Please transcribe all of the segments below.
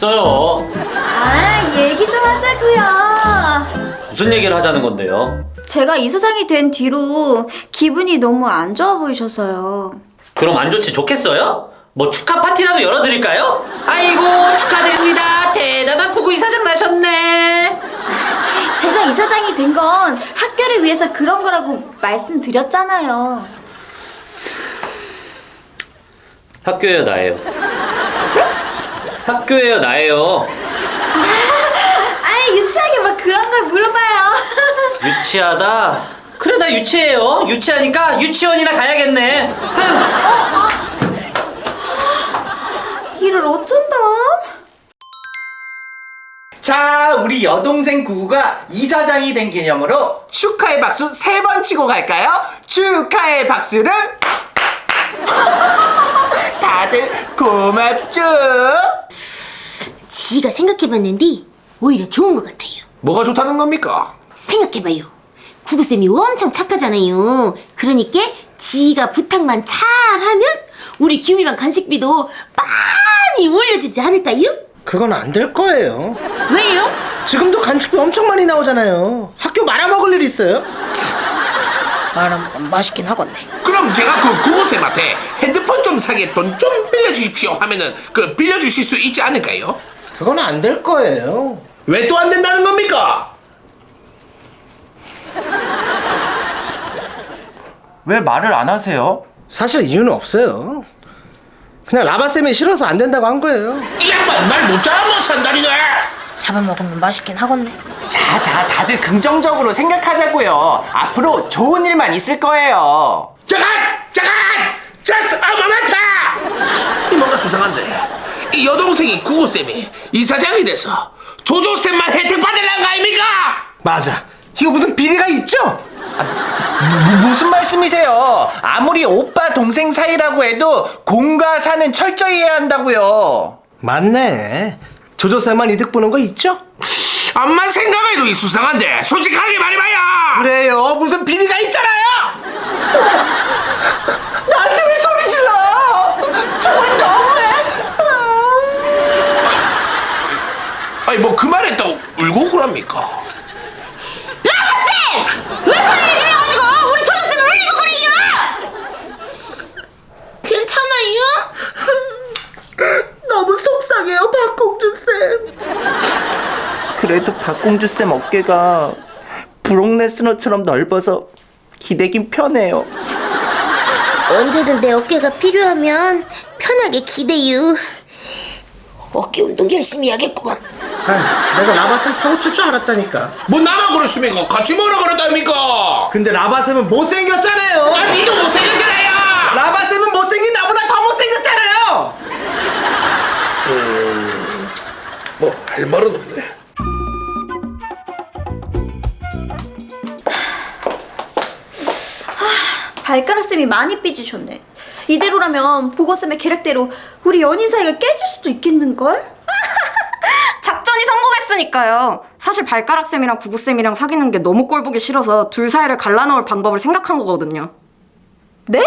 있어요. 아, 얘기 좀 하자고요. 무슨 얘기를 하자는 건데요? 제가 이사장이 된 뒤로 기분이 너무 안 좋아 보이셔서요. 그럼 안 좋지 좋겠어요? 뭐 축하 파티라도 열어드릴까요? 아이고 축하드립니다. 대단한 부부 이사장 나셨네. 제가 이사장이 된 건 학교를 위해서 그런 거라고 말씀드렸잖아요. 학교예요 나예요. 학교예요 나예요. 아, 유치하게 막 그런 걸 물어봐요. 유치하다. 그래 나 유치해요. 유치하니까 유치원이나 가야겠네. 이를 어쩐다? 자, 우리 여동생 구구가 이사장이 된 기념으로 축하의 박수 세 번 치고 갈까요? 축하의 박수를 다들 고맙죠? 지가 생각해봤는데 오히려 좋은 것 같아요. 뭐가 좋다는 겁니까? 생각해봐요. 구구쌤이 엄청 착하잖아요. 그러니까 지가 부탁만 잘하면 우리 기우이랑 간식비도 많이 올려주지 않을까요? 그건 안 될 거예요. 왜요? 지금도 간식비 엄청 많이 나오잖아요. 학교 말아먹을 일 있어요? 말하면 맛있긴 하겠네. 그럼 제가 그 구호쌤한테 핸드폰 좀 사게 돈 좀 빌려주십시오 하면은 그 빌려주실 수 있지 않을까요? 그건 안 될 거예요. 왜 또 안 된다는 겁니까? 왜 말을 안 하세요? 사실 이유는 없어요. 그냥 라바쌤이 싫어서 안 된다고 한 거예요. 이 양반 말 못 잡아 산다리네 잡아먹으면 맛있긴 하겠네. 자, 자, 다들 긍정적으로 생각하자고요. 앞으로 좋은 일만 있을 거예요. 잠깐! 잠깐! 자스 아마만타! 이 뭔가 수상한데 이 여동생이 구호쌤이 이사장이 돼서 조조쌤만 혜택 받으려는 거 아닙니까? 맞아. 이거 무슨 비리가 있죠? 무, 무슨 말씀이세요? 아무리 오빠 동생 사이라고 해도 공과 사는 철저히 해야 한다고요. 맞네. 조조쌤만 이득 보는 거 있죠? 암만 생각해도 이 수상한데 솔직하게 말해봐요 그래요. 무슨 비리가 있잖아요. 나한테 왜 소리 질러? 정말 너무해. 아니 뭐 그 말에 또 울고 그럽니까? 왜 소리를 질러가지고 우리 조조쌤을 울리고 그래요? 괜찮아요? 너무 속상해요, 박공주쌤. 그래도 박공주쌤 어깨가 브록 레스너처럼 넓어서 기대긴 편해요. 언제든 내 어깨가 필요하면 편하게 기대요. 어깨 운동 열심히 해야겠구만. 아, 내가 라바쌤 사고 칠 줄 알았다니까. 뭐 나만 그렇습니까? 같이 뭐라 그랬답니까? 근데 라바쌤은 못생겼잖아요. 아 니도 못생겼잖아요 라바쌤은 못생긴 나보다 더 못생겼잖아요. 뭐 할 말은 없네 발가락쌤이 많이 삐지셨네. 이대로라면 보건쌤의 계략대로 우리 연인 사이가 깨질 수도 있겠는걸? 작전이 성공했으니까요. 사실 발가락쌤이랑 구구쌤이랑 사귀는 게 너무 꼴보기 싫어서 둘 사이를 갈라놓을 방법을 생각한 거거든요. 네?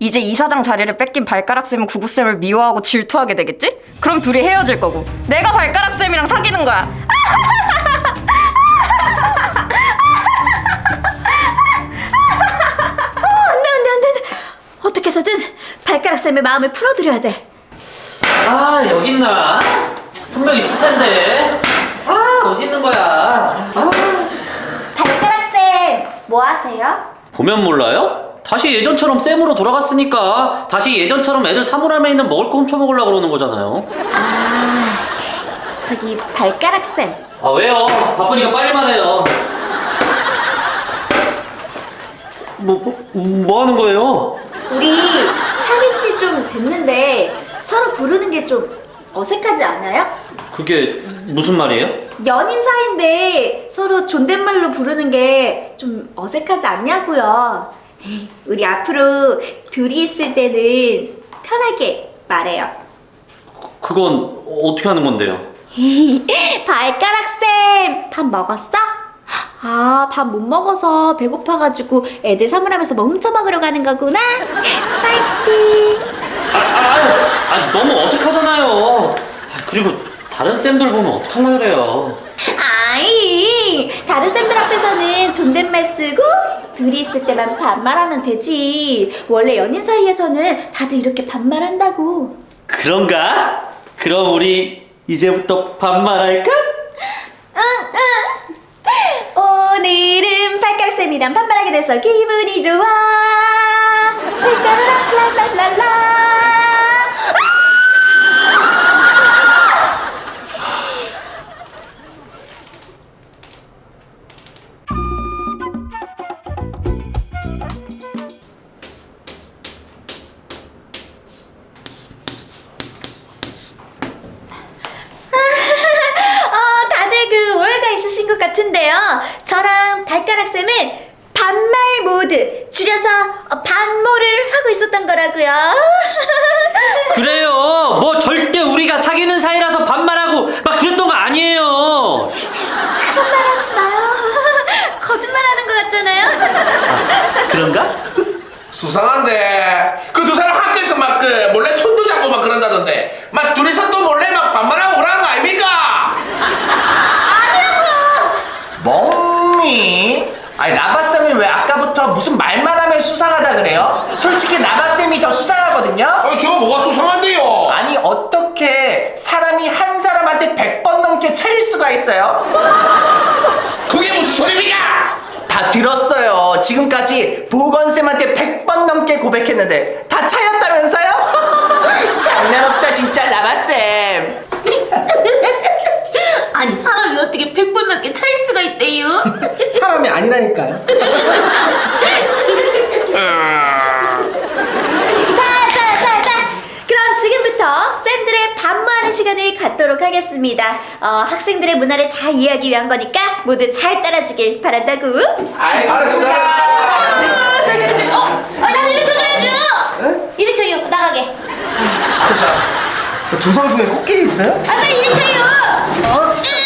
이제 이사장 자리를 뺏긴 발가락쌤은 구구쌤을 미워하고 질투하게 되겠지? 그럼 둘이 헤어질 거고 내가 발가락쌤이랑 사귀는 거야. 발가락쌤의 마음을 풀어드려야 돼. 아 여기 있나? 분명 있을 텐데. 아 어디 있는 거야? 아. 발가락쌤, 뭐 하세요? 보면 몰라요? 다시 예전처럼 쌤으로 돌아갔으니까 다시 예전처럼 애들 사물함에 있는 먹을 거 훔쳐 먹으려고 그러는 거잖아요. 저기 발가락쌤. 아 왜요? 바쁘니까 빨리 말해요. 뭐, 뭐, 뭐 하는 거예요? 우리 좀 됐는데 서로 부르는 게 좀 어색하지 않아요? 그게 무슨 말이에요? 연인 사이인데 서로 존댓말로 부르는 게 좀 어색하지 않냐고요. 우리 앞으로 둘이 있을 때는 편하게 말해요. 그건 어떻게 하는 건데요? 발가락 쌤, 밥 먹었어? 아, 밥 못 먹어서 배고파가지고 애들 사물함에서 뭐 훔쳐 먹으러 가는 거구나? 파이팅! 아, 아, 아, 너무 어색하잖아요. 아, 그리고 다른 쌤들 보면 어떡하려 그래요. 아이, 다른 쌤들 앞에서는 존댓말 쓰고 둘이 있을 때만 반말하면 되지. 원래 연인 사이에서는 다들 이렇게 반말한다고. 그런가? 그럼 우리 이제부터 반말할까? 발가락쌤이랑 반말하게 돼서 기분이 좋아. 발가락 랄랄랄라. 어, 다들 그 오해가 있으신 것 같은데요. 저랑 발가락 쌤은 반말 모드, 줄여서 어, 반모를 하고 있었던 거라고요. 그래요. 뭐 절대 우리가 사귀는 사이라서 반말하고 막 그랬던 거 아니에요. 그런 말 하지 마요. 거짓말 하는 것 같잖아요. 그런가? 수상한데 그 두 사람 학교에서 막 그 몰래 손도 잡고 막 그런다던데 막 둘이서 또 몰래 막 반말하고 그러는 거 아닙니까? 멍미 아니 라바쌤이 왜 아까 부터 무슨 말만 하면 수상하다 그래요? 솔직히 라바쌤이 더 수상하거든요 아 저거 뭐가 수상한데요? 아니 어떻게 사람이 한 사람한테 100번 넘게 차일 수가 있어요? 그게 무슨 소리입니까? 다 들었어요 지금까지 보건쌤한테 100번 넘게 고백했는데 다 차였다면서요? 장난 없다 진짜 라바쌤 아니 사람이 어떻게 100번 넘게 차일 수가 있대요? 사람이 아니라니까요. 자, 자, 자, 자. 그럼 지금부터 쌤들의 반모하는 시간을 갖도록 하겠습니다. 어, 학생들의 문화를 잘 이해하기 위한 거니까 모두 잘 따라주길 바란다고. 알겠습니다. 어? 아 나도 이렇게 줘야죠 일으켜요 나가게 조상 중에 코끼리 있어요? 아 빨리 일으켜요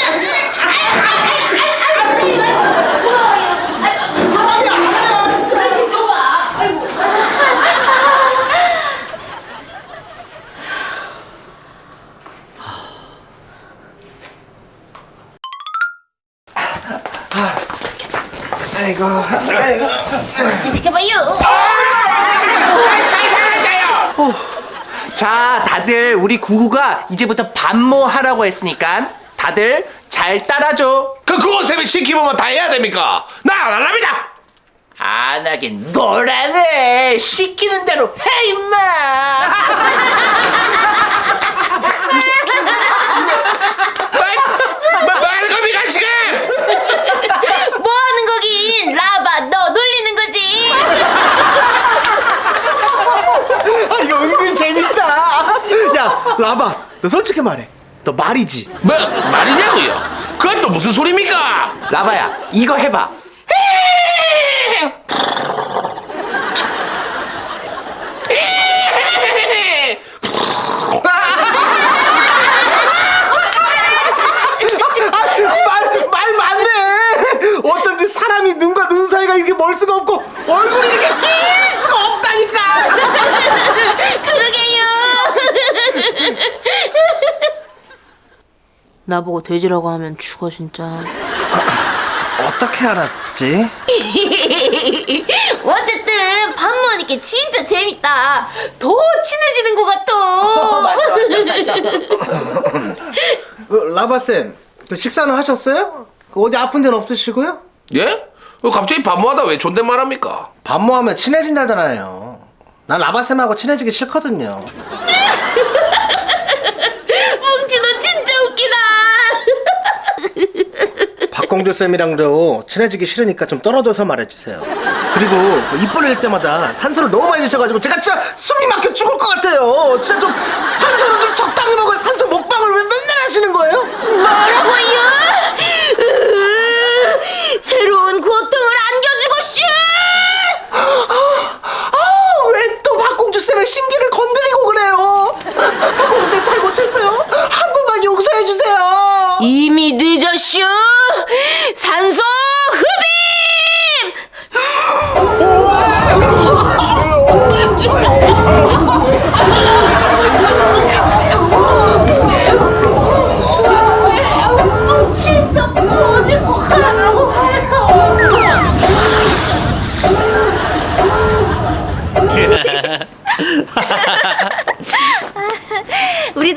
아이고, 아이고. 비켜봐요 자 다들 우리 구구가 이제부터 반모하라고 했으니까 다들 잘 따라줘 그 그곳쌤이 시키면 다 해야 됩니까? 나 안 할랍니다. 안 하긴 뭘 안 해 시키는 대로 해 임마 말, 말, 말 겁니까 지금? 뭐 하는 거긴 라바 너 놀리는 거지 아, 이거 은근 재밌다. 야, 라바, 너 솔직히 말해. 너 말이지. 뭐 말이냐고요? 그건 또 무슨 소리입니까? 라바야 이거 해봐 말, 말 맞네. 어쩐지 사람이 눈과 눈 사이가 이렇게 멀 수가 없고 얼굴이 이렇게 낄 수가 없다니까. 그러게요 나보고 돼지라고 하면 죽어 진짜. 어떻게 알았지? 어쨌든 밥 먹으니까 진짜 재밌다 더 친해지는 것 같아 그, 라바 쌤, 그 식사는 하셨어요? 그 어디 아픈 데는 없으시고요? 예? 어, 갑자기 반모하다 왜 존댓말 합니까? 반모하면 친해진다잖아요. 난 라바 쌤하고 친해지기 싫거든요. 뭉치 너 진짜 웃기다 박 공주 쌤이랑도 친해지기 싫으니까 좀 떨어져서 말해주세요. 그리고 그입 벌릴 때마다 산소를 너무 많이 드셔가지고 제가 진짜 숨이 막혀 죽을 것 같아요. 진짜 좀 산소를 좀 적당히 먹어요. 산소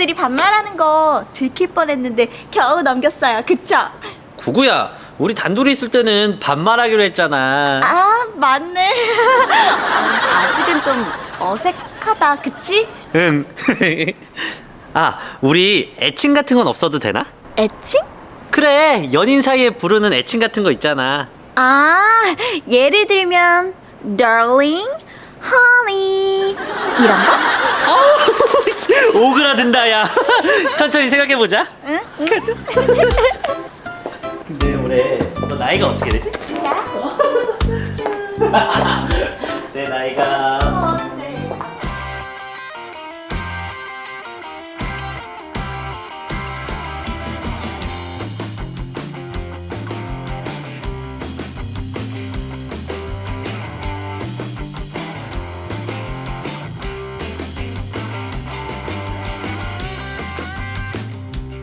반말하는 거 들킬 뻔했는데 겨우 넘겼어요. 그쵸? 구구야, 우리 단둘이 있을 때는 반말하기로 했잖아. 아 맞네. 아, 아직은 좀 어색하다. 그치? 응. 아, 우리 애칭 같은 건 없어도 되나? 애칭? 그래, 연인 사이에 부르는 애칭 같은 거 있잖아. 아 예를 들면 darling, honey 이런 거? 오그라든다, 야. 천천히 생각해보자. 응? 응? 근데 올해 너 나이가 어떻게 되지? 내 나이가